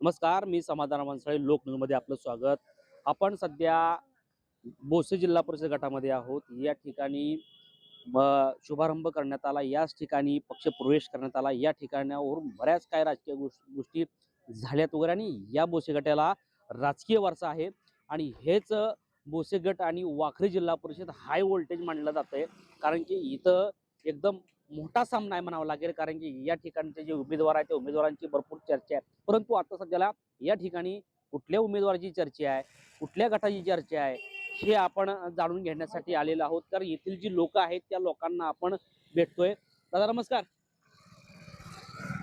नमस्कार मी समाधान मनसळे लोकन्यूजमध्ये आपलं स्वागत. आपण सध्या बोसे जिल्हा परिषद गटामध्ये आहोत. या ठिकाणी शुभारंभ करण्यात आला. याच ठिकाणी पक्ष प्रवेश करण्यात आला. या ठिकाणावरून बऱ्याच काय राजकीय गोष्टी झाल्यात वगैरे आणि या बोसे गटाला राजकीय वारसा आहे. आणि हेच बोसे गट आणि वाखरी जिल्हा परिषद हाय व्होल्टेज मानलं जातंय. कारण की इथं एकदम मोठा सामना आहे म्हणावा लागेल कारण की या ठिकाणचे जे उमेदवार आहेत त्या उमेदवारांची भरपूर चर्चा आहे. परंतु आता सध्याला या ठिकाणी कुठल्या उमेदवाराची चर्चा आहे कुठल्या गटाची चर्चा आहे हे आपण जाणून घेण्यासाठी आलेलो आहोत. तर येथील जी लोक आहेत त्या लोकांना आपण भेटतोय. दादा नमस्कार.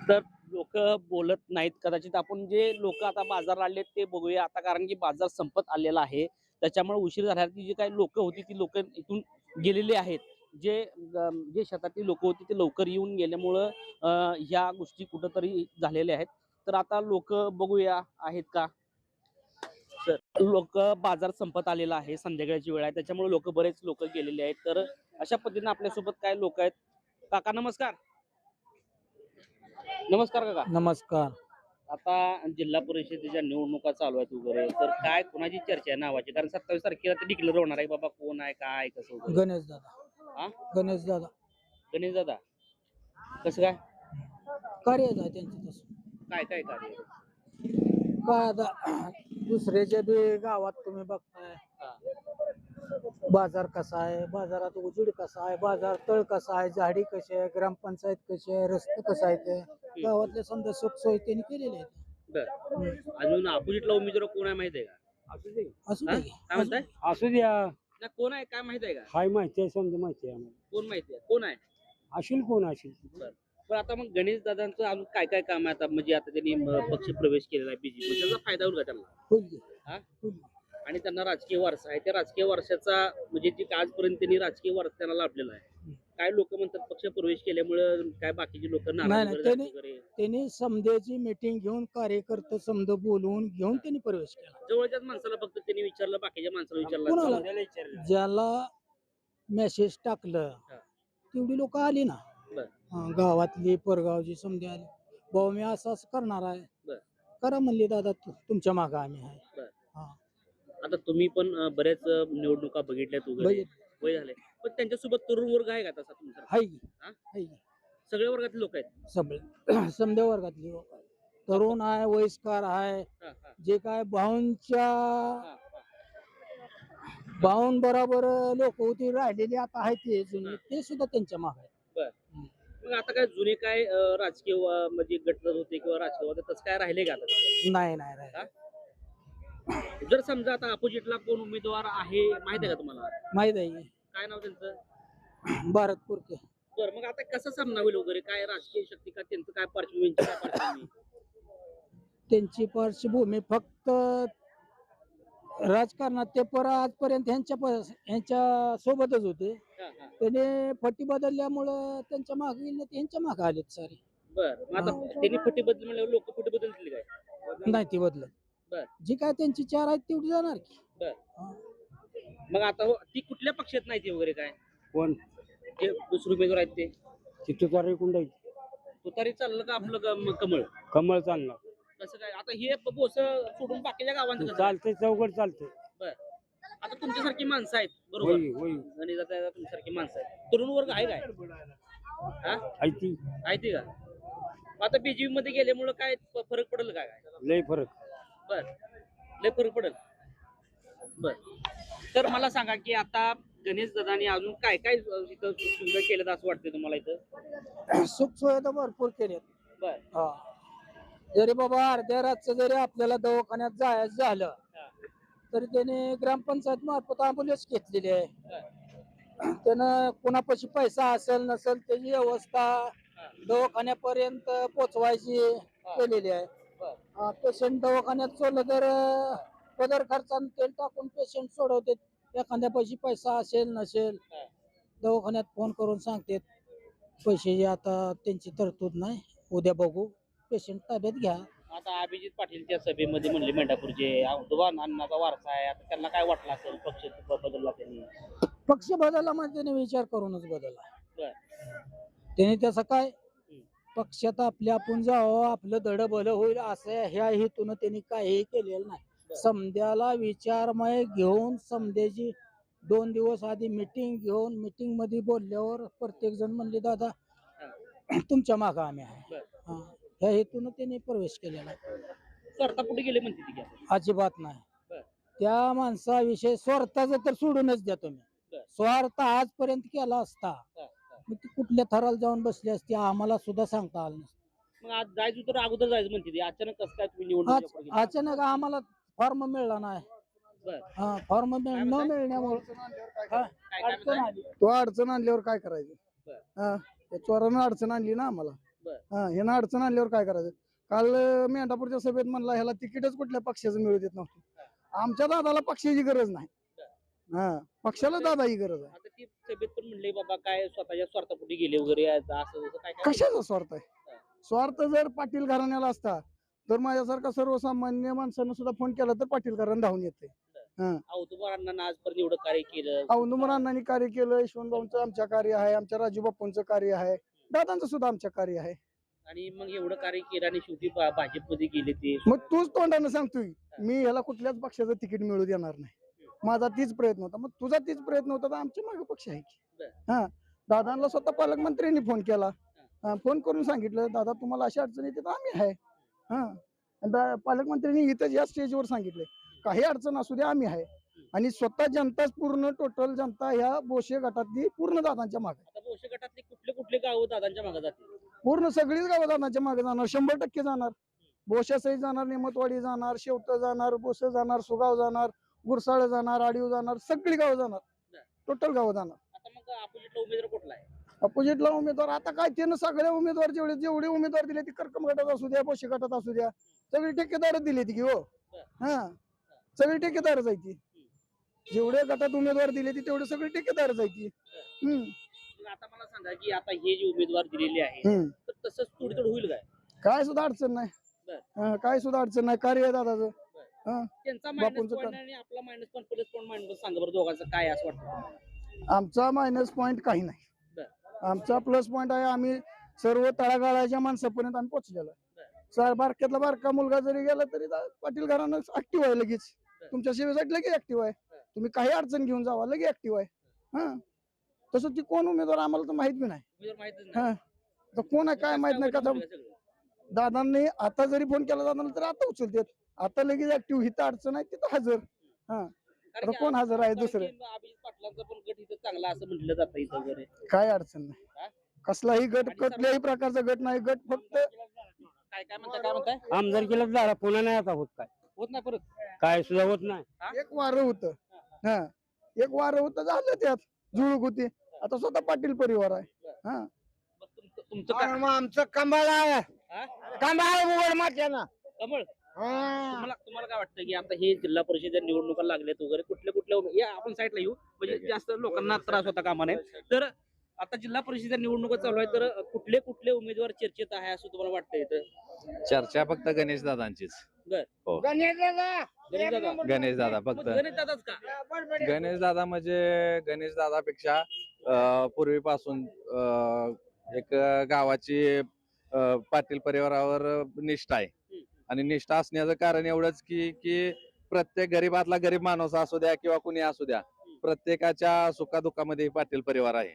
तर लोक बोलत नाहीत. कदाचित आपण जे लोक आता बाजारला आले ते बघूया आता कारण की बाजार संपत आलेला आहे. त्याच्यामुळे उशीर झाल्याची जी काही लोक होती ती लोक इथून गेलेली आहेत. जे जे शेतातली लोक होती ते लवकर येऊन गेल्यामुळं ह्या गोष्टी कुठंतरी झालेल्या आहेत. तर आता लोक बघूया आहेत का? तर लोक बाजार संपत आलेला आहे संध्याकाळची वेळ आहे त्याच्यामुळे लोक बरेच लोक गेलेले आहेत. तर अशा पद्धतीने आपल्यासोबत काय लोक आहेत? काका नमस्कार. नमस्कार काका. नमस्कार. आता जिल्हा परिषदेच्या निवडणुका चालू आहेत वगैरे. तर काय कोणाची चर्चा आहे नावाची? कारण सत्तावीस तारखेला ते डिक्लेअर होणार आहे बाबा कोण आहे काय कसं. गणेश दादा हा? गणेश दादा. गणेश दादा. कसं काय? कार्य आहे त्यांचं तसं. काय काय कार्य काय आता दुसऱ्याच्या बी गावात तुम्ही बघताय. हा. बाजार कसा आहे? बाजारात उजेड कसा आहे? बाजार तळ कसा आहे? झाडी कशी आहे? ग्रामपंचायत कशी आहे? रस्ते कसं आहे ते गावातले समजा सुख सोयी त्यांनी केलेले आहेत. बर. अजून अपोजिटला उमेदवार कोण आहे माहिती आहे का? असू? दे. काय म्हणताय? असू द्या नाही कोण आहे काय माहिती आहे का? हाय माहिती आहे समजा माहिती आहे आम्हाला. कोण माहिती आहे? कोण आहे? असेल कोण असेल पण आता मग गणेश दादांचं अजून काय काय काम आहे आता? म्हणजे आता त्यांनी पक्ष प्रवेश केलेला आहे बीजेपी त्याचा फायदा होईल का त्यांना? होईल. हा? होईल. आणि त्यांना राजकीय वारसा आहे. त्या राजकीय वारशाचा म्हणजे जे आजपर्यंत त्यांनी राजकीय वारसा त्यांना लाभलेला आहे. काय लोक म्हणतात पक्ष प्रवेश केल्यामुळे काय बाकीचे लोक नाही, नाही, त्यांनी- वगैरे? त्यांनी समध्याची मीटिंग घेऊन कार्यकर्ते समज बोलवून घेऊन त्यांनी प्रवेश केला. जवळच्याच माणसाला फक्त त्यांनी विचारलं बाकीच्या माणसाला कोणाला? विचारलं? ज्याला मेसेज टाकलं हा. तेवढी लोक आली ना. बर. हा, गावातली परगावची समजा आली. भाऊ मी असं असं करणार आहे. बर. करा म्हणली दादा तु- तुमच्या माग आम्ही आहे. आता तुम्ही पण अं, बऱ्याच अं, निवडणुका बघितल्यात वगैरे. बघितलं. वय झाले पण त्यांच्यासोबत तरुण वर्ग आहे का तसा तुमचा? हाय की, हा? हाय की. सगळ्या वर्गातले लोक आहेत. सगळे. समध्या वर्गातली लोक आहे. तरुण आहे वयस्कार आहे. हा, हा, जे काय भाऊंच्या हा, हा. भाऊन बरोबर लोक होती राहिलेली आता आहे ते जुनी. ते सुद्धा त्यांच्या माग आहे मग आता काय जुने काय अं, राजकीय वा- म्हणजे गट होते किंवा राजकीय वाद तसं काय राहिले का आता? नाही नाही राहिले जर समजा आता अपोजिटला कोण उमेदवार आहे माहिती आहे का तुम्हाला? माहीत आहे की. काय नाव त्यांचं? भारत पुरके बरं मग आता कसं सामना होईल वगैरे? काय राजकीय शक्ती का त्यांचं काय पार्श्वभूमी काय पार्श्वभूमी? त्यांची पार्श्वभूमी फक्त राजकारणात ते पर आजपर्यंत ह्यांच्या प- ह्यांच्या सोबतच होते. हा, हा. त्याने फटी बदलल्यामुळं त्यांच्या मागे गेले ते ह्यांच्या मागे आलेत सारे. बरं मग आता त्यांनी फटी बदल म्हणजे लोक फटी बदलतील काय? नाही ती बदलत. बर. जी काय त्यांची चार आहेत तेवढी जाणार की. बर. हा. मग आता हो- ती कुठल्या पक्षात नाही ती वगैरे काय? कोण? जे दुसरे उमेदवार आहेत ते. तर कुंडाई तुतारी चाललं का आपलं कमळ? कमळ चालणार कसं काय? आता हे बोस सोडून बाकीच्या गावांचं कसं? चालतंय चौघड चालतंय. आता तुमच्यासारखी माणसं आहेत बरोबर? होई होई आणि आता तुमच्यासारखी माणसं आहेत. तरुण वर्ग आहे काय? हा? माहिती का? आता बीजेपी मध्ये गेल्यामुळं काय फ- फरक पडेल का काय? लय फरक. बर. लय फरक पडेल? बर. तर मला सांगा की आता गणेश दादानी अजून काय काय इथं सुविधा केल्यात असं वाटतंय तुम्हाला इथं? सुख सुविधा भरपूर केल्यात बर. हा. जरी बाबा अर्ध्या रातचं जरी आपल्याला दवाखान्यात जायचं झालं. तरी त्याने ग्रामपंचायत मार्फत अँब्युलन्स घेतलेली आहे. त्यानं कोणापाशी पैसा असेल नसेल त्याची व्यवस्था दवाखान्यापर्यंत पोचवायची केलेली आहे. पेशंट दवाखान्यात सोडलं तर पदर खर्चानं तेल टाकून पेशंट सोडवते एखाद्यापाशी पैसा असेल नसेल. दवाखान्यात फोन करून सांगते पैशाची आता त्यांची तरतूद नाही उद्या बघू पेशंट ताब्यात घ्या. आता अभिजित पाटील त्या सभेमध्ये म्हणले मेंढापूरचे अण्णाचा वारसा आहे आता त्यांना काय वाटलं असेल? पक्ष बदलला त्यांनी. पक्ष बदलला म्हणजे त्याने विचार करूनच बदलला. त्याने त्याचा काय? पक्षात आपल्या आपण जावं आपलं दड भलं होईल असं ह्या हेतून त्यांनी काही केलेलं नाही. समद्याला विचारमय घेऊन समद्याची दोन दिवस आधी मिटिंग घेऊन मिटिंगमध्ये बोलल्यावर प्रत्येक जण म्हणले दादा तुमच्या मागं आम्ही आहे. हा. ह्या हेतून त्यांनी प्रवेश केलेला आहे. स्वार्थापुढे गेले म्हणते ती की आपण. अजिबात नाही बर. त्या माणसाविषयी स्वार्थाचं तर सोडूनच द्या तुम्ही बर. स्वार्थ आजपर्यंत केला असता हा, हा. मग ती कुठल्या थराला जाऊन बसली असती आम्हाला सुद्धा सांगता आलं नसतं मग आज जायचं तर अगोदर जायचं म्हणते ती अचानक कसं काय तुम्ही आज निवडणूक पुढे गेले? अचानक आम्हाला फॉर्म मिळला नाही. बर. हा फॉर्म न? मिळण्यामुळे अडचण? आली. तो अडचण आणल्यावर काय करायचं? बर. हा त्या चोरानं अडचण आणली ना आम्हाला. बर. हा ह्यानं अडचण आणल्यावर काय करायचं? काल अं, मेंढापूरच्या सभेत म्हणला ह्याला तिकीटच कुठल्या पक्षाचं मिळू देत नव्हतं. आमच्या दादाला पक्षाची गरज नाही. हा पक्षाला दादा ही गरज आहे. आता ती सभेत पण म्हणले बाबा काय स्वतःच्या स्वार्थापुढे गेले वगैरे असं असं काय काय कशाचा स्वार्थ आहे? स्वार्थ जर पाटील घराण्याला असता तर माझ्यासारखा सर्वसामान्य माणसानं सुद्धा फोन केला तर पाटील घराणं धावून येते. आजपर्यंत एवढं कार्य केलं? औंदुमर अण्णांनी कार्य केलं आमच्या कार्य आहे आमच्या राजू बाप्पूंचं कार्य आहे दादांचं सुद्धा आमच्या कार्य आहे. आणि मग एवढं कार्य केलं आणि शेवटी भाजपमध्ये गेले ते? मग तूच तोंडानं सांगतोय मी ह्याला कुठल्याच पक्षाचं तिकीट मिळू देणार नाही. माझा तीच प्रयत्न होता. मग तुझा तीच प्रयत्न होता तर आमच्या मागे पक्ष आहे की. हा. दादांना स्वतः पालकमंत्र्यांनी फोन केला. फोन करून सांगितलं दादा तुम्हाला अशी अडचण येते तर आम्ही आहे. हा. दा- पालकमंत्र्यांनी इथं या स्टेजवर सांगितले काही अडचण असू द्या आम्ही आहे. आणि स्वतः जनताच पूर्ण टोटल जनता ह्या बोशे गटातली पूर्ण दादांच्या मागे भोसे गटातले कुठले कुठले गाव दादांच्या मागे जातील? पूर्ण सगळीच गावं दादांच्या मागे जाणार. शंभर टक्के जाणार. बोशासही जाणार नेमतवाडी जाणार शेवट जाणार बोस जाणार सुगाव जाणार गुरसाळ जाणार आडीव जाणार सगळी गावं जाणार. टोटल गावं जाणार. आता मग अपोजिटला उमेदवार कुठला आहे? अपोजिटला उमेदवार आता काय त्यानं सगळे उमेदवार जेवढे जेवढे उमेदवार दिले ती कर्कम गटात असू द्या बोशे गटात असू द्या. सगळी ठेकेदारच दिली ती की हो. हा. सगळी ठेकेदारच आहे ती जेवढे गटात उमेदवार दिले ती तेवढे सगळे ठेकेदारच आहे ती हम्म आता मला सांगा की आता हे जे उमेदवार दिलेले हम्म. तर तसंच तोडतोड होईल काय? काय सुद्धा अडचण नाही. बर. हा, काय सुद्धा अडचण नाही. कार्य आहे दादाचं. त्यांचा मायनस बापूंचं पॉईंट आणि आपला minus point plus point minus सांगा बरं दोघांचं काय असं वाटतं? आमचा मायनस पॉइंट काही नाही. आमचा प्लस पॉइंट आहे आम्ही सर्व तळागाळाच्या माणसापर्यंत आम्ही पोहोचलेलो आहे. सर बारक्यातला बारका मुलगा जरी गेला तरी पाटील घरानं ऍक्टिव्ह आहे लगेच. तुमच्या सेवेसाठी लगेच ऍक्टिव्ह आहे. तुम्ही काही अडचण घेऊन जावा लगेच ऍक्टिव्ह आहे. हा? तसं ती कोण उमेदवार आम्हाला तर माहीत बी नाही. हा. तर कोण आहे काय माहीत नाही का. दादांनी आता जरी फोन केला दादांना तर आता उचलतात. आता लगेच ऍक्टिव्ह हिथं अडचण आहे तिथं हजर. कारण की कोण हजर आहे दुसरं? की अभिजित पाटलांचा पण गट इथं चांगला असं म्हटलं जातं इथं वगैरे. काय अडचण नाही. हा? कसलाही गट कुठल्याही प्रकारचा गट नाही. गट फक्त काय काय म्हणताय काय म्हणताय? आमदारकीला झाला पुन्हा नाही आता होत काय. होत नाही परत? काय सुद्धा होत नाही. एक वारं होतं. हा. एक वारं होतं झालं त्यात. जुळूक होती. आता स्वतः पाटील परिवार आहे. हा. मग तुमचं तुमचं काय? मग आमचं कंबाळ आहे. हा? कंबाळ आहे उघड मात्यानं कमळ? हा. तुम्हाला तुम्हाला काय वाटतं की आता हे जिल्हा परिषद निवडणुका लागल्यात वगैरे कुठल्या कुठल्या या आपण साईडला येऊ. म्हणजे जास्त लोकांना त्रास होता कामा नये तर आता जिल्हा परिषद निवडणुका चालू आहे तर कुठले कुठले उमेदवार चर्चेत आहे असं तुम्हाला वाटतं इथं? चर्चा फक्त गणेश दादांचीच. गणेश दादा, गणेश फक्त. गणेश दादाच का? बडबड. गणेश दादा म्हणजे गणेश दादापेक्षा पूर्वीपासून एक गावाची पाटील परिवारावर निष्ठा आहे. आणि निष्ठा असण्याचं कारण एवढंच की की प्रत्येक गरीबातला गरीब माणूस असू द्या किंवा कुणी असू द्या प्रत्येकाच्या सुखादुखामध्ये पाटील परिवार आहे.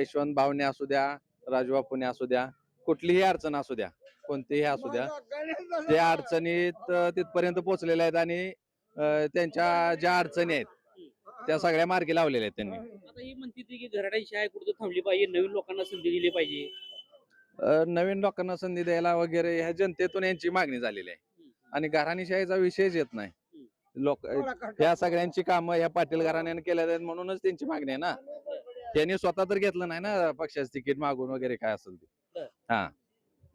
यशवंत भावने असू द्या राजबापूने असू द्या कुठलीही अडचण असू द्या कोणतीही असू द्या त्या अडचणीत तिथपर्यंत पोहोचलेल्या आहेत आणि त्यांच्या ज्या अडचणी आहेत त्या सगळ्या मार्गी लावलेल्या आहेत त्यांनी. आता ही म्हणते की घराण्याची आहे कुठं थांबली पाहिजे नवीन लोकांना संधी दिली पाहिजे. अ, नवीन लोकांना संधी द्यायला वगैरे ह्या जनतेतून यांची मागणी झालेली आहे. आणि घराणीशाहीचा विषयच येत नाही. लोक ह्या सगळ्यांची कामं ह्या पाटील घराण्याने केल्या आहेत म्हणूनच त्यांची मागणी आहे ना. त्यांनी स्वतः तर घेतलं नाही ना पक्षाचं तिकीट मागून वगैरे काय असेल ते.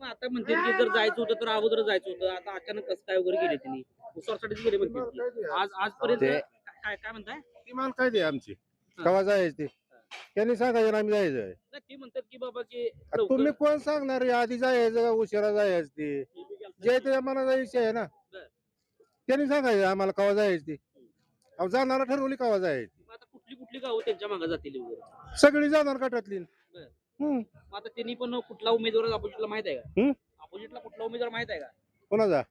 मग आता म्हणते की जर जायचं होतं तर अगोदर जायचं होतं. आता अचानक कसं काय वगैरे गेले त्यांनी? उसासाठीच गेले म्हणते ती. आज आजपर्यंत ते- काय काय म्हणताय? किमान काय दे आमची? कवा जायचं ते? त्यांनी सांगायचं आम्ही जायचं नाही, ते म्हणतात की बाबा की आता लवकर- तुम्ही कोण सांगणार आहे? आधी जायचं का उशिरा जायचं ते. जे ते मनाचा विषय आहे ना. बरं. त्यांनी सांगायचं आम्हाला कवा जायचं ते. अहो जाणारा ठरवली कवा जायची मग आता कुठली कुठली गावं त्यांच्या मागे जातील वगैरे सगळी जाणार गटातली हम्म. मग आता त्यांनी पण कुठला उमेदवार अपोजिटला माहीत आहे का? हम्म. अपोजिटला कुठला उमेदवार माहीत आहे का? कोणाचा?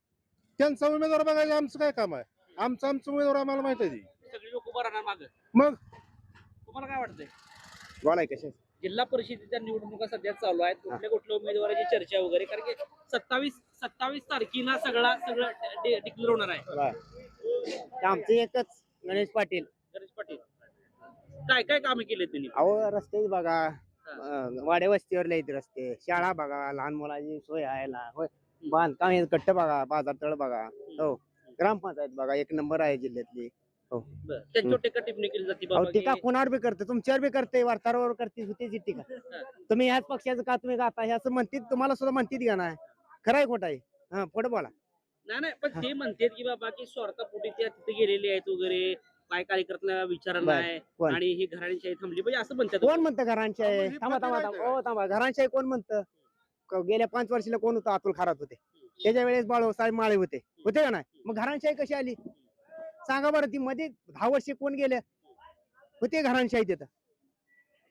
त्यांचा उमेदवार बघायचा आमचं काय काम आहे. आमचा आमचा उमेदवार आम्हाला माहीत आहे ती. सगळे लोक उभं राहणार माग. मग? तुम्हाला काय वाटतंय? बोलाय कशा जिल्हा परिषदेच्या निवडणुका सध्या चालू आहेत. कुठल्या कुठल्या उमेदवाराची चर्चा वगैरे? कारण की सत्तावीस सत्तावीस तारखेला सगळा सगळं डिक्लेअर होणार आहे. आमचं एकच गणेश पाटील. गणेश पाटील. काय काय कामे केले त्यांनी? अहो रस्ते बघा. अं, वाड्या वस्तीवर आहेत रस्ते. शाळा बघा लहान मुलांची सोय आहे ला- होय. बांधकाम हे कट्ट बघा बाजार तळ बघा हो. ग्रामपंचायत बघा एक नंबर आहे जिल्ह्यातली. बरं. त्यांच्यावर टीका टिप्पणी केली जाते अहो बाबा टीका की- कोणावर बी करते? तुमच्यावर बी करते वार्ताहरावर करते होती जी टीका. तुम्ही ह्याच पक्षाचं का तुम्ही गाता? हे असं म्हणतील तुम्हाला सुद्धा म्हणतील का नाही? खरं आहे खोटं आहे हा पुढे बोला. नाही नाही पण ते म्हणतात की बाबा की स्वार्थापोटी त्या तिथे गेलेले आहेत वगैरे काय कार्यकर्त्याला विचारलं बरं. नाही कोण? आणि ही घराणीशाही थांबली. म्हणजे असं म्हणतात. कोण म्हणतं घरांची आहे ही थांबा थांबा थांबा. हो थांबा. घरांची आहे कोण म्हणतं? क- गेल्या पाच वर्षाला कोण होतं? अतुल खरात होते. त्याच्या वेळेस बाळ साहेब माळे होते. होते का नाही? मग घरांशाही कशी आली? सांगा बरं ती मध्ये दहा वर्षे कोण गेले? होते घरांशाही तिथं.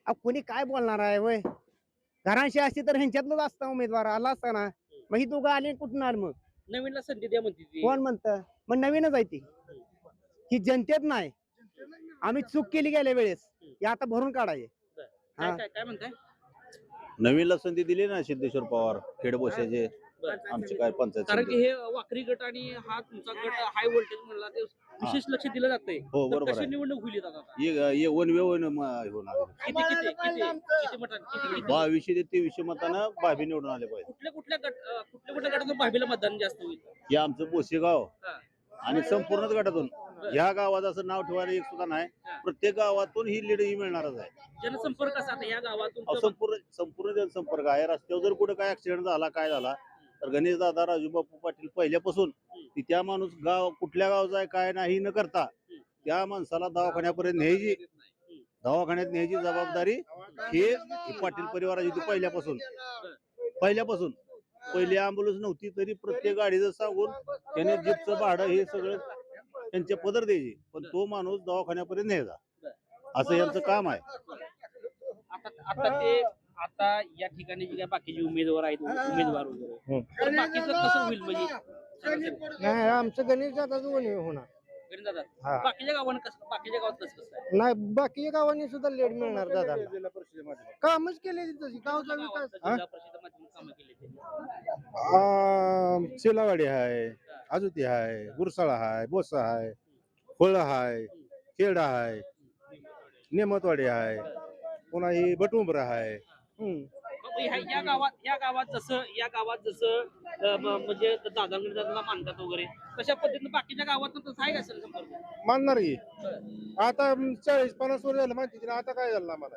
अब कोणी काय बोलणार आहे वय? घरांशाही असती तर ह्यांच्यातलंच असतं उमेदवार आला असता ना. मग ही दोघं आले कुठून आले मग? नवीनला संधी द्या म्हणते ती. कोण म्हणतं? मग नवीनच आहे ती. ही जनतेत नाही. आम्ही चूक केली गेल्या वेळेस. हे आता भरून काढायचे. काय काय काय म्हणताय? नवीनला संधी दिली ना सिद्धेश्वर पवार खेडबोशाचे बरं. आमचे काय पंचायत कारण की समिती. हे वाकरी गट आणि हा तुमचा गट हाय व्होल्टेज म्हणला ते विशेष लक्ष दिलं जातंय. हो तर बरोबर कशी आहे. निवडणूक होईल आता? ये ये वन वे वन म- होणार किती किती किती किती मतांनी किती किती बावीसशे ते तेवीसशे मतानं भाभी निवडून आले पाहिजे. कुठल्या कुठल्या गट अं, कुठल्या कुठल्या गटातून भाभीला मतदान जास्त होईल? हे आमचं बोसेगाव. हा. आणि संपूर्णच गटातून. ह्या गावात असं नाव ठेवायला एक सुद्धा नाही. प्रत्येक गावातून ही लीड ही मिळणारच आहे. जनसंपर्क आता या गावातून अहो, संपूर्ण संपूर्ण जनसंपर्क आहे. रस्त्यावर जर कुठे काय ऍक्सिडेंट झाला काय झाला तर गणेश दादा राजूबापू पाटील पहिल्यापासून ती त्या माणूस गाव कुठल्या गावचा आहे काय नाही न करता त्या माणसाला दवाखान्यापर्यंत न्यायची. दवाखान्यात न्यायची जबाबदारी ही पाटील परिवाराची होती पहिल्यापासून. पहिल्यापासून. पहिली अँब्युलन्स नव्हती तरी प्रत्येक गाडीचं सांगून त्याने जीपचं भाडं हे सगळं त्यांचे पदर द्यायचे. पण तो माणूस दवाखान्यापर्यंत न्यायचा. असं यांचं काम आहे. आता आता ते आता या ठिकाणी जे काय बाकीचे उमेदवार आहेत उमेदवार वगैरे. तर बाकीचं कसं होईल? म्हणजे नाही आमचं गणेश दादाच होणार. गणेश दादा हा. बाकीच्या गावांना कसं बाकीच्या गावात कसं कसं आहे? नाही बाकी गावांनी सुद्धा लेट मिळणार जिल्हा परिषदेमध्ये? कामच केले तशी गावचा गावात विकास जिल्हा परिषदेमध्ये कामं केली त्यांनी. आम, शेलावाडी आहे आजुती आहे गुरसाळा आहे बोसा आहे फळ आहे खेडा आहे नेमतवाडी आहे पुन्हा ही बटुंबरा आहे हम्म. ह्या या गावात या गावात जसं या गावात जसं म्हणजे दादांकडे दादाला मानतात वगैरे तशा पद्धतीनं बाकीच्या गावात तसं आहे का सर संपर्क? मानणार की. आता चाळीस पन्नास वर झालं माहिती आता काय झालं आम्हाला?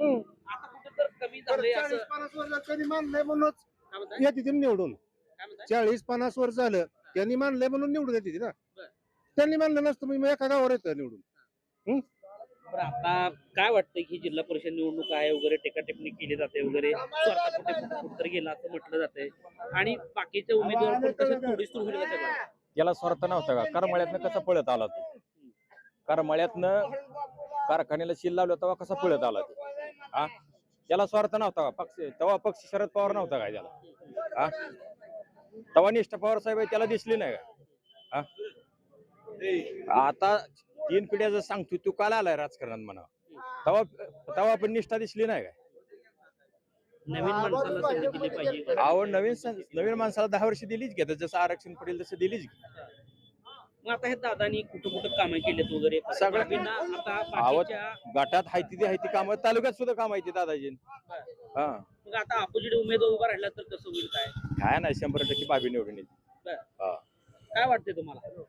हम्म. आता कुठं तर कमी झालंय असं चाळीस पन्नास वर कधी मानलंय म्हणूनच काय म्हणताय? येते ते निवडून. काय म्हणताय? चाळीस पन्नास वर झालं त्यांनी मानलंय म्हणून निवडून येते ती ना. बरं. त्यांनी मानलं नसतं मग एका गावावर येतं निवडून. पण आता काय वाटतं की जिल्हा परिषद निवडणूक आहे वगैरे टेकाटेपणी केली जाते वगैरे स्वार्थापोटी गेला असं म्हटलं जातंय आणि बाकीचे उमेदवार थोडीच होईल याला स्वार्थ नव्हता का? करमळ्यातनं कसा पळत आला तो? करमळ्यातनं कारखान्याला शिल लावलं तेव्हा कसा पळत आला तो? हा? याला स्वार्थ नव्हता का? पक्ष तेव्हा पक्ष शरद पवार नव्हता काय त्याला हा? तेव्हा निष्ठा पवार साहेब त्याला दिसली नाही का? हा? आता तीन पिढ्या सांगतो तू काल आलाय राजकारणात म्हणा. तेव्हा तेव्हा पण निष्ठा दिसली नाही काय? नवीन माणसाला संधी दिली पाहिजे. आवड नवीन सं- नवीन माणसाला दहा वर्ष दिलीच घ्या जसं आरक्षण पडेल तसं दिलीच घ्या मग आता हे दादानी कुठं कुठं कामं केलेत वगैरे? सगळं- आता बाकीच्या गटात हायती ती हायती काम. तालुक्यात सुद्धा काम आहे दादाजी हा. मग आता अपोजिट उमेदवार उभा राहिला तर कसं होईल काय? काय नाही शंभर टक्के बाबी निवडून येते काय वाटतंय तुम्हाला?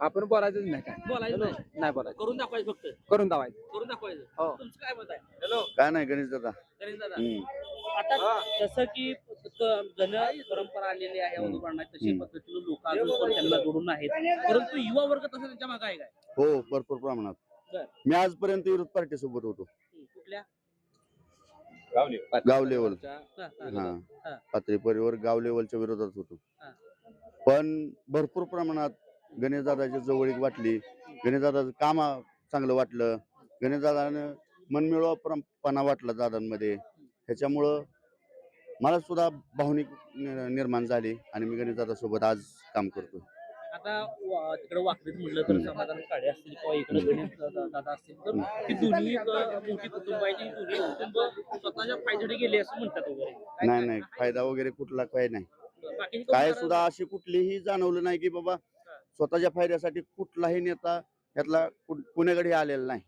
आपण बोलायचंच नाही काय? बोलायचं नाही. नाही बोलायचं. करून दाखवायचं फक्त. करून दावायचं करून दाखवायचं. हो. तुमचं काय मत आहे? हॅलो? काय नाही गणेश दादा. गणेश दादा. हम्म. आता जसं की क- जन परंपरा आलेली आहे हम्म. अनुकरणात तशी हम्म. पद्धतीने लोक अजून पण त्यांना जोडून आहेत. परंतु युवा वर्ग तसं त्यांच्या मागे आहे काय? हो भरपूर प्रमाणात. बर. मी आजपर्यंत विरोध पार्टी सोबत होतो. हम्म, कुठल्या? गाव लेवल. हा, हा. हा. हा. पातळी परिवार गाव लेवलच्या विरोधात होतो. हा. पण भरपूर प्रमाणात गणेशदादाची जवळीक वाटली. गणेशदादाचं काम चांगलं वाटलं. गणेशदादानं मनमिळावपणा वाटला दादांमध्ये. ह्याच्यामुळं मला सुद्धा भावनिक निर्माण झाली आणि मी गणेश सोबत आज काम करतो आता वा- तिकडे वाकडीत म्हणलं तर समाधान काळे असतील किंवा इकडे गणेश दादा दादा असतील तर ही दोन्ही अ, मोठी कुटुंब आहे. ती दोन्ही कुटुंब स्वतःच्या फायद्यासाठी गेले असं म्हणतात वगैरे. काय नाही नाही. फायदा वगैरे कुठला काय नाही. काय सुद्धा अशी कुठलीही जाणवलं नाही की बाबा स्वतःच्या फायद्यासाठी कुठलाही नेता यातला कुणाकडे आलेला नाही.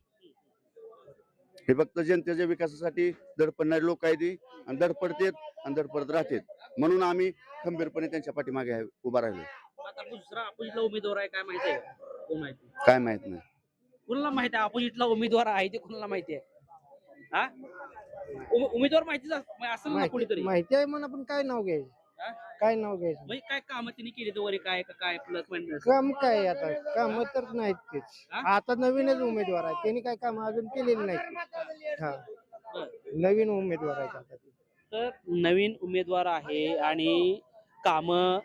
हे फक्त जनतेच्या विकासासाठी धडपडणारे लोक आहेत ती आणि धडपडतेत आणि धडपडत राहतात. म्हणून आम्ही खंबीरपणे त्यांच्या पाठीमागे उभा राहिलो. आता दुसरा अपोजिटला उमेदवार आहे काय माहिती आहे? कोण माहिती? काय माहीत नाही. कुणाला माहिती आहे? अपोजिटला उमेदवार आहे ते कुणाला माहिती आहे? हा? उम- उमेदवार माहितीच अस- असेल ना कोणीतरी? माहिती आहे म्हणून आपण काय नाव घ्यायचं? हा? काय नाव घ्यायचं? म्हणजे काय काम त्यांनी केली वगैरे काय का- काय प्लस पॉईंट काम काय आता? काम तर नाहीत तेच. हा? आता नवीनच उमेदवार आहे. त्यांनी काय काम अजून केलेली नाहीत हा. नवीन उमेदवार आहेत आता ते. तर नवीन उमेदवार आहे आणि कामं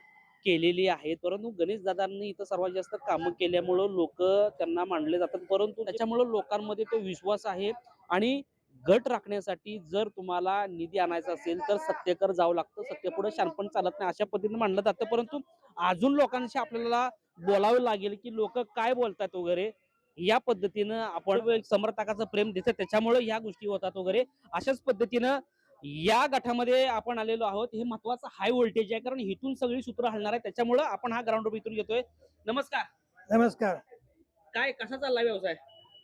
केलेली आहेत. परंतु गणेश दादांनी इथं सर्वात जास्त कामं केल्यामुळं लोक त्यांना मानले जातात. परंतु त्याच्यामुळं लोकांमध्ये तो विश्वास आहे. आणि गट राखण्यासाठी जर तुम्हाला निधी आणायचा असेल तर सत्तेकर जावं लागतं. सत्तेपुढे शानपण चालत नाही अशा पद्धतीने मानलं जातं. परंतु अजून लोकांशी आपल्याला बोलावं लागेल की लोक काय बोलतात वगैरे या पद्धतीनं आपण एक समर्थकाचं प्रेम देतं त्याच्यामुळे ह्या गोष्टी होतात वगैरे. अशाच पद्धतीनं या गटामध्ये आपण आलेलो आहोत. हे महत्वाचं हाय व्होल्टेज आहे. कारण इथून सगळी सूत्र हलणार आहे. त्याच्यामुळं आपण हा ग्राउंड इथून घेतोय. नमस्कार. नमस्कार. काय कसा चाललाय व्यवसाय?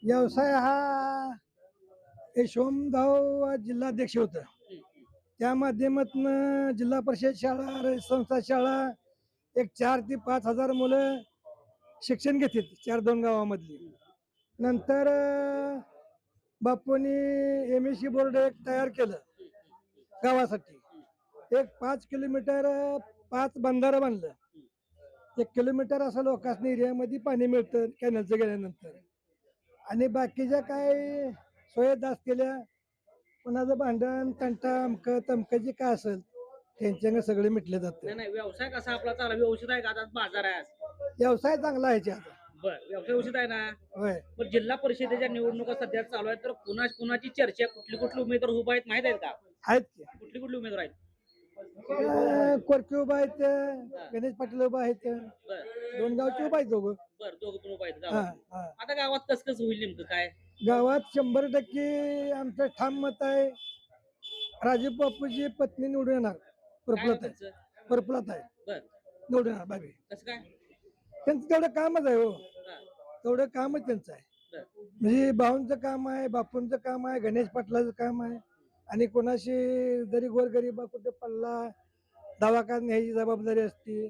व्यवसाय हा हे यशवंतराव जिल्हाध्यक्ष होतं. त्या माध्यमातून जिल्हा परिषद शाळा र- संस्था शाळा एक चार ते पाच हजार मुलं शिक्षण घेतील चार दोन गावामधली. नंतर बापूंनी एम एस सी बोर्ड एक तयार केलं गावासाठी. एक पाच किलोमीटर पाच बंधारं बांधलं. एक किलोमीटर असं लोकांनी एरियामध्ये पाणी मिळतं कॅनलचं गेल्यानंतर. आणि बाकीच्या काय सोयी दास केल्या कोणाचं भांडण तंटा अमकं तमकं जे काय असेल त्यांच्यानं सगळे मिटले जाते नाही नाही व्यवसाय कसा आपला चालला? व्यवस्थित आहे का आता बाजार आहे आज? व्यवसाय चांगला आहे बर व्यवसाय व्यवस्थित आहे ना? होय. पण जिल्हा परिषदेच्या निवडणुका सध्या चालू आहेत तर कुणा कुणाची चर्चा कुठली कुठली उमेदवार उभा आहेत माहीत आहेत का? आहेत की. कुठली कुठली उमेदवार आहेत? अं, कोरके उभा आहेत गणेश पाटील उभा आहेत बर. दोन गावचे उभा आहेत दोघं. बर दोघं पण उभा आहेत हा, गावात. हा. आता गावात कस कसं होईल नेमकं काय? गावात शंभर टक्के आमचं ठाम मत आहे. राजीव बापूची पत्नी निवडून येणार. परपलत आहे. त्यांचं? परपलत आहे. बर. निवडून येणार बाबी. कसं काय? त्यांचं तेवढं कामच आहे हो. हा. तेवढं कामच त्यांचं आहे. बर. म्हणजे भाऊंचं काम आहे बापूंचं काम आहे गणेश पाटलाचं काम आहे. आणि कोणाशी जरी गोरगरीबा कुठे पडला दवाखान्यात न्यायची जबाबदारी असते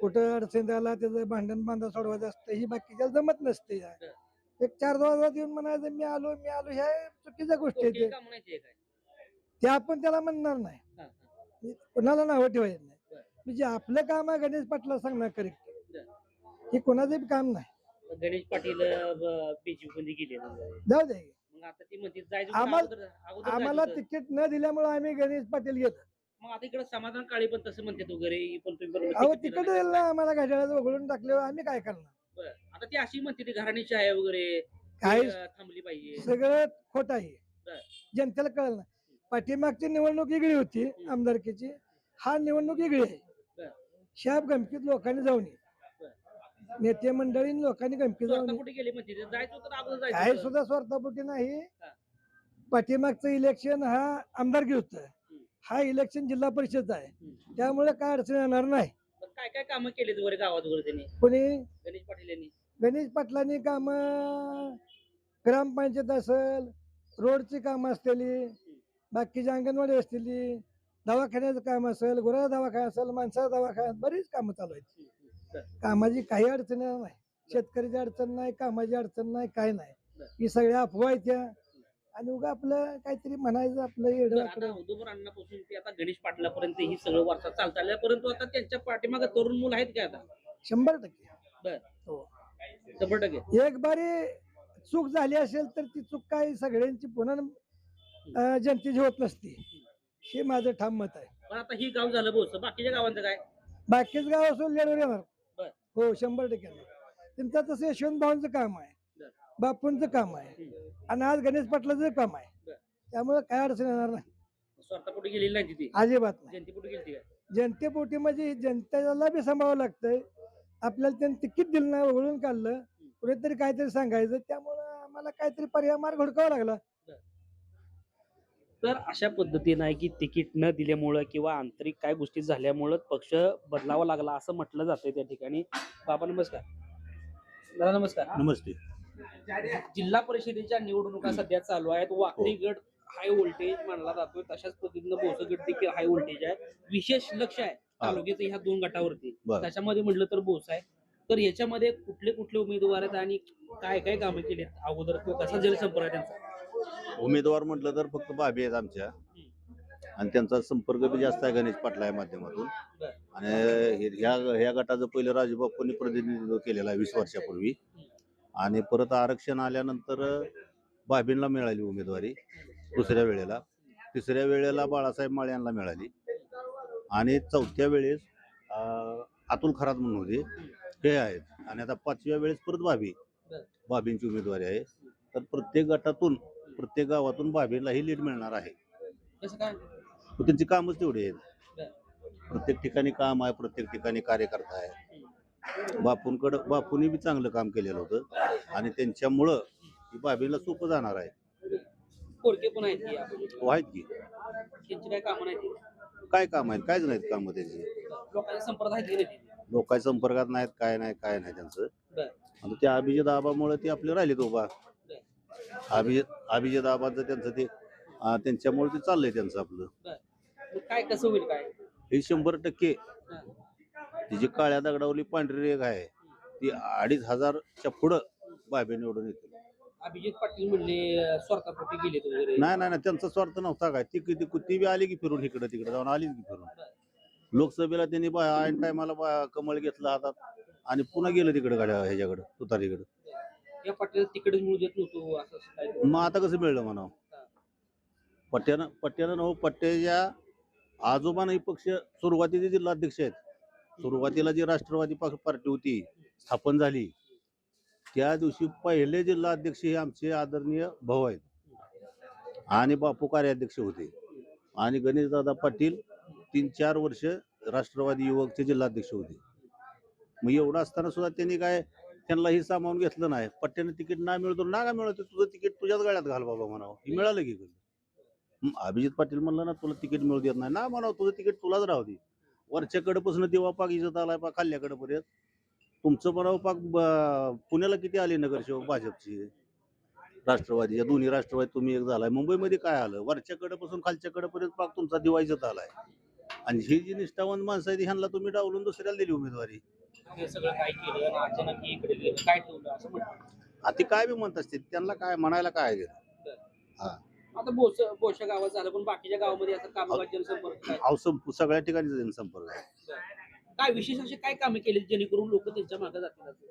कुठं अडचण झाला त्याचं भांडण बांधा सोडवायचं असतं ही बाकीच्या जमत नसते एक चार दिवसात येऊन म्हणायचं मी आलो मी आलो. ह्या चुकीच्या गोष्टी आहेत. ते आपण त्याला म्हणणार नाही. कोणाला नावं ठेवायचं नाही. म्हणजे आपलं काम आहे गणेश पाटला सांगणार करेक्ट. हे कोणाचं बी काम नाही. गणेश पाटील बीजेपी मध्ये गेले मग जाऊ दे. आता ती म्हणते जायचं होतं आम्हाला- अगोदर- अगोदर जायचं आम्हाला होतं. तिकीट न दिल्यामुळे आम्ही गणेश पाटील घेतो. मग आता इकडे समाधान काळे पण तसं म्हणतात वगैरे पण तुम्ही बरोबर अहो तिकीट तिकीट दिलं नाही. दिलं ना आम्हाला घड्याळाचं वगळून टाकल्यावर आम्ही काय करणार. आता ती अशी म्हणते ती घराण्याची आहे वगैरे अं, थांबली पाहिजे सगळं खोट आहे. जनतेला कळलं ना पाठीमागची निवडणूक वेगळी होती आमदारकीची हा निवडणूक वेगळी बर. आहे शाप गमकीत लोकांनी जाऊन ये. नेते मंडळी लोकांनी गमकीत जाऊन आता ये. कुठे गेली म्हणते ती? जायचं होतं तर अगोदर जायचं काय होतं. सुद्धा स्वार्थापोटी नाही हा. पाठीमागचं इलेक्शन हा आमदारकी होतं हा इलेक्शन जिल्हा परिषद आहे हम्म. त्यामुळे काय अडचण येणार नाही काय काय कामं वगैरे गावात वगैरे त्यांनी कोणी गणेश पाटील यांनी गणेश पाटलांनी काम ग्रामपंचायत असेल रोडची कामं असलेली बाकीची अंगणवाडी असलेली दवाखान्याचं काम असेल गुरा दवाखाना असेल माणसाचा दवाखाना बरीच कामं चालू आहेत. कामाची काही अडचण नाही. शेतकऱ्याची अडचण नाही कामाची अडचण नाही काय नाही. ही सगळ्या अफवा आहेत आणि उगा आपलं काहीतरी म्हणायचं आपलं अण्णापासून ते आता गणेश पाटलापर्यंत ही सगळं वारसा चालत आलं परंतु आता त्यांच्या पाठीमागे तरुण मुलं आहेत का आता? शंभर टक्के. शंभर टक्के. एक बारी चूक झाली असेल तर ती चूक काय सगळ्यांची पुन्हा अं, जनतेची होत नसते. हे माझं ठाम मत आहे. पण आता ही गाव झालं बोस बाकीच्या गावांचं काय? बाकीच गाव असून लेडवर येणार बर. हो शंभर टक्के. येणार. त्यांचं तसं यशवंत भाऊंचं काम आहे. बर. बापूंचं काम आहे. आणि आज गणेश पाटलाचं काम आहे. बर. त्यामुळे काय अडचण येणार नाही. स्वार्थापोटी गेलेली नाही ती अजिबात नाही. जनतेपोटी गेली काय जनतेपोटी म्हणजे जनतेला बी सांभाळावं लागतंय. आपल्याला त्यांनी तिकीट दिलं नाही वगळून काढलं. कुणीतरी काहीतरी सांगायचं. त्यामुळं आम्हाला काहीतरी पर्याय मार्ग हुडकावा लागला. तर अशा पद्धतीनं आहे की तिकीट न दिल्यामुळं किंवा आंतरिक काय गोष्टी झाल्यामुळं पक्ष बदलावा लागला असं म्हटलं जातंय त्या ठिकाणी. बाबा नमस्कार. दादा नमस्कार. नमस्ते. जिल्हा परिषदेच्या निवडणुका सध्या चालू आहेत. वाकडी गट हाय व्होल्टेज मानला जातोय. तशाच पद्धतीनं बोस गट देखील हाय व्होल्टेज आहे विशेष लक्ष आहे. तालुक्याचं ह्या दोन गटावरती. त्याच्यामध्ये म्हटलं तर बोस आहे. तर याच्यामध्ये कुठले कुठले उमेदवार आहेत आणि काय काय कामं केली अगोदर कसा जलसंपर्क आहे त्यांचा? उमेदवार म्हटलं तर फक्त बाबी आहेत आमच्या. आणि त्यांचा संपर्क बी जास्त आहे गणेश पाटला या माध्यमातून. आणि ह्या ह्या गटाचं पहिलं राजूबापूंनी प्रतिनिधित्व केलेलं आहे वीस वर्षापूर्वी. आणि परत आरक्षण आल्यानंतर बाबींना मिळाली उमेदवारी दुसऱ्या वेळेला. तिसऱ्या वेळेला बाळासाहेब माळे यांना मिळाली. आणि चौथ्या वेळेस अतुल खरात म्हणून होते. हे आहेत. आणि आता पाचव्या वेळेस परत बाबी बरं. बाबींची उमेदवारी आहे. तर प्रत्येक गटातून प्रत्येक गावातून बाबीलाही लीड मिळणार आहे. त्यांची कामच तेवढी आहेत. प्रत्येक ठिकाणी काम आहे प्रत्येक ठिकाणी कार्यकर्ता आहे. बापूंकडं बापूंनी बी चांगलं काम केलेलं होतं. आणि त्यांच्यामुळं ही बाबीला सोपं जाणार आहे. आहेत की? हो काय कामं आहेत? कायच नाहीत कामं त्यांची? लोकांच्या संपर्कात आहेत की नाही? ती? लोकांच्या संपर्कात नाहीत काय नाही काय नाही त्यांचं. बरं. आणि त्या अभिजित आबामुळे ते आपले राहिलेत उभा अभिजित अभिजित आबाचं त्यांचं ते अं, त्यांच्यामुळे ते चाललंय त्यांचं आपलं. मग काय कसं होईल काय? हे शंभर टक्के हा. ती जी काळ्या दगडावली पांढरी रेग आहे ती अडीच हजारच्या पुढं बाबे निवडून येते अभिजित पाटील म्हणले स्वार्थापोटी गेलेत वगैरे. नाही नाही नाही त्यांचा स्वार्थ नव्हता काय? ती किती ती बी आली की फिरून इकडे तिकडे जाऊन आली की फिरून. लोकसभेला त्यांनी ऐन टायमाला कमळ घेतला हातात आणि पुन्हा गेलं तिकडे गाड्या ह्याच्याकडे तुतारीकडे. या पाटील तिकडेच मिळू देत नव्हतो असं असं काय? मग आता कसं मिळलं म्हणावं? पट्ट्यानं पट्ट्यानं नव पट्ट्याच्या आजोबांना ही पक्ष सुरुवातीचे जिल्हाध्यक्ष आहेत. सुरुवातीला जी राष्ट्रवादी पक्ष पार्टी होती स्थापन झाली त्या दिवशी पहिले जिल्हाध्यक्ष हे आमचे आदरणीय भाऊ आहेत. आणि बापू कार्याध्यक्ष होते. आणि गणेशदादा पाटील तीन चार वर्ष राष्ट्रवादी युवकचे जिल्हाध्यक्ष होते. मग एवढं असताना सुद्धा त्यांनी काय त्यांना हे सामावून घेतलं नाही. पट्ट्यानं तिकीट ना मिळतो ना का मिळत तुझं तिकीट तुझ्याच गाड्यात घाल बाबा म्हणावं. हे मिळालं की अभिजित पाटील म्हणलं ना तुला तिकीट मिळू देत नाही. ना म्हणावं तुझं तिकीट तुलाच राहू दे. वरच्याकडे पासून दिवा पाक इजत आलाय पा खाल्ल्याकडे पर्यंत. तुमचं म्हणावं पाक पुण्याला किती आले नगरसेवक भाजपची? राष्ट्रवादीच्या दोन्ही राष्ट्रवादी तुम्ही एक झालाय. मुंबईमध्ये काय आलं? वरच्याकडे पासून खालच्याकडे पर्यंत पाक तुमचा दिवा इजत आलाय आणि ही जी निष्ठावंत माणसं आहे ती ह्यांना तुम्ही डावलून दुसऱ्याला दिली उमेदवारी. हे हे गेलं? आता काय बी म्हणत असते त्यांना काय म्हणायला काय आहे? आता बोस बोशा गावात झालं पण बाकीच्या गावामध्ये असं कामकाज जनसंपर्क काय अहो सं- सगळ्या ठिकाणी जनसंपर्क आहे. काय विशेष असे काय कामे केली जेणेकरून लोक त्यांच्या मागे जातील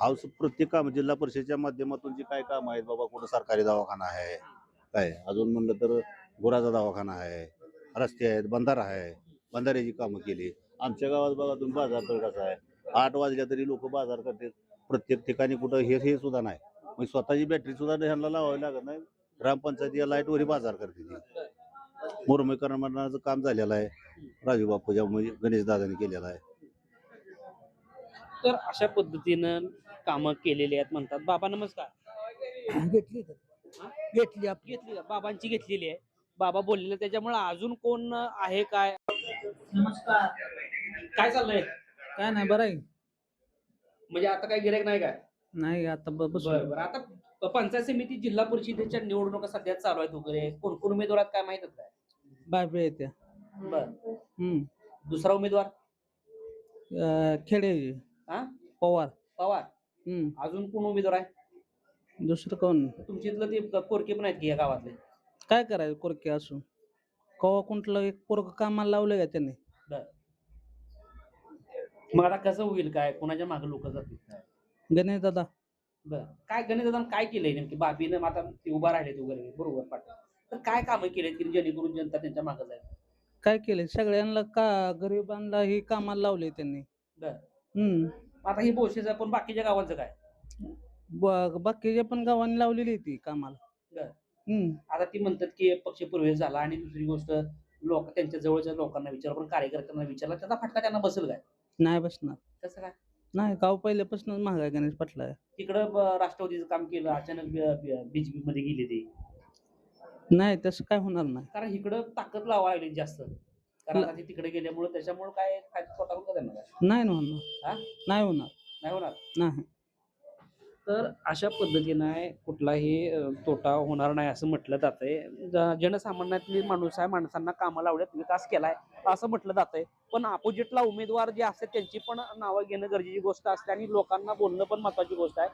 हाऊस प्रत्येक काम जिल्हा परिषदेच्या माध्यमातून जी काय काम आहेत बाबा कुठं सरकारी दवाखाना आहे काय? अजून म्हणलं तर गुराचा दवाखाना आहे रस्ते आहेत बंधारा आहे बंधाऱ्याची कामं केली. आमच्या गावात बघा तुम्ही बाजार तर कसा आहे? आठ वाजल्या तरी लोक बाजार करतात. प्रत्येक ठिकाणी कुठं हे हे सुद्धा नाही. मग स्वतःची बॅटरी सुद्धा ह्यांना लावावी लागत नाही. ग्रामपंचायती या लाईटवरही बाजार करते ती. मुरमीकरणाचं काम झालेलं आहे. राजू बापूच्या गणेश दादाने केलेलं आहे. तर अशा पद्धतीनं कामं केलेली आहेत म्हणतात. बाबा नमस्कार. घेतली घेतली घेतली का? बाबांची घेतलेली आहे. बाबा बोललेले त्याच्यामुळे अजून कोण आहे काय? नमस्कार. काय चाललंय? काय नाही बरं आहे. म्हणजे आता काय गिरायक नाही काय? नाही आता ब- बस बरं बरं. आता पंचायत समिती जिल्हा परिषदेच्या निवडणुका सध्या चालू आहेत वगैरे. कोण कोण उमेदवार आहेत काय माहीत काय बाबे येत्या बर. हम्म. दुसरा उमेदवार? अं, खेडे. हा? पवार. पवार. हम्म. अजून कोण उमेदवार आहे? दुसरं कोण? तुमच्या इथलं ते कोरके पण आहेत की या गावातले? काय करायचं कोरके असून? कवा कुंठलं एक पोरग कामाला लावलं का त्यांनी? मग आता कसं होईल काय? कोणाच्या मागे लोक जातील? काय गणेश दादा. बर. काय गणेश दादा काय केलंय नेमकी? बाबीनं आता ते उभा राहिलेत वगैरे बरोबर पाटील. तर काय कामं केलेत की जेणेकरून जनता त्यांच्या मागे जाईल? काय केले सगळ्यांना का गरिबांना ही कामाला लावले त्यांनी? बर. हम्म. आता ही बोशेचं पण बाकीच्या गावांचं काय? ब- बाकीच्या पण गावांनी लावलेली ती कामाला. हम्म. आता ती म्हणतात की पक्ष प्रवेश झाला आणि दुसरी गोष्ट लोक त्यांच्या जवळच्या लोकांना विचार पण कार्यकर्त्यांना विचारला त्याचा फटका त्यांना बसेल काय? नाही बसणार. कसं काय? नाही गाव पहिल्यापासूनच महागाय गणेश पाटला आहे तिकडं ब- राष्ट्रवादीचं काम केलं अचानक बीजेपी मध्ये गेले ते. नाही तसं काय होणार नाही. कारण इकडं ताकद लावा लागली जास्त. कारण आता ते तिकडे गेल्यामुळे त्याच्यामुळे काय फायदा त्यांना काय नाही होणार. हा? नाही होणार. नाही होणार? नाही. तर अशा पद्धतीने कुठलाही अ, तोटा होणार नाही असं म्हटलं जातंय. ज- जनसामान्यातली माणूस आहे माणसांना कामाला लावण्यात विकास केलाय असं म्हटलं जातंय. पण अपोजिटला उमेदवार जे असतात त्यांची पण नावं घेणं गरजेची गोष्ट असते आणि लोकांना बोलणं पण महत्वाची गोष्ट आहे.